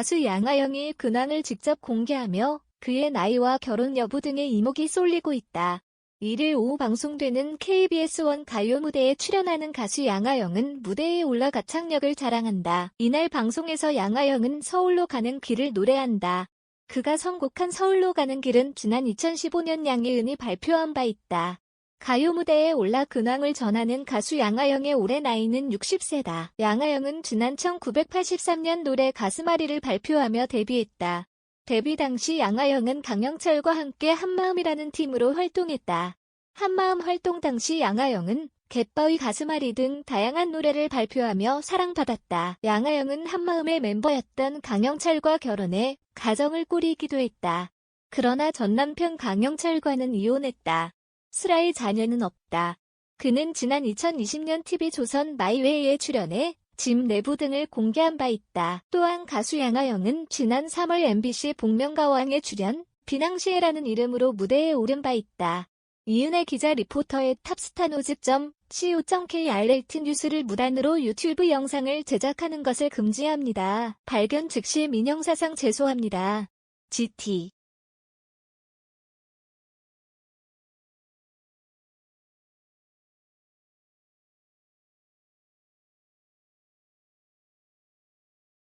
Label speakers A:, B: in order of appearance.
A: 가수 양아영이 근황을 직접 공개하며 그의 나이와 결혼 여부 등의 이목이 쏠리고 있다. 1일 오후 방송되는 KBS1 가요 무대에 출연하는 가수 양아영은 무대에 올라 가창력을 자랑한다. 이날 방송에서 양아영은 서울로 가는 길을 노래한다. 그가 선곡한 서울로 가는 길은 지난 2015년 양혜은이 발표한 바 있다. 가요 무대에 올라 근황을 전하는 가수 양아영의 올해 나이는 60세다. 양아영은 지난 1983년 노래 가슴앓이를 발표하며 데뷔했다. 데뷔 당시 양아영은 강영철과 함께 한마음이라는 팀으로 활동했다. 한마음 활동 당시 양아영은 갯바위 가슴앓이 등 다양한 노래를 발표하며 사랑받았다. 양아영은 한마음의 멤버였던 강영철과 결혼해 가정을 꾸리기도 했다. 그러나 전 남편 강영철과는 이혼했다. 슬아의 자녀는 없다. 그는 지난 2020년 TV조선 마이웨이에 출연해 집 내부 등을 공개한 바 있다. 또한 가수 양아영은 지난 3월 MBC 복면가왕에 출연, 비낭시에라는 이름으로 무대에 오른 바 있다. 이은혜 기자 리포터의 탑스타노집.co.kr 뉴스를 무단으로 유튜브 영상을 제작하는 것을 금지합니다. 발견 즉시 민형사상 제소합니다. GT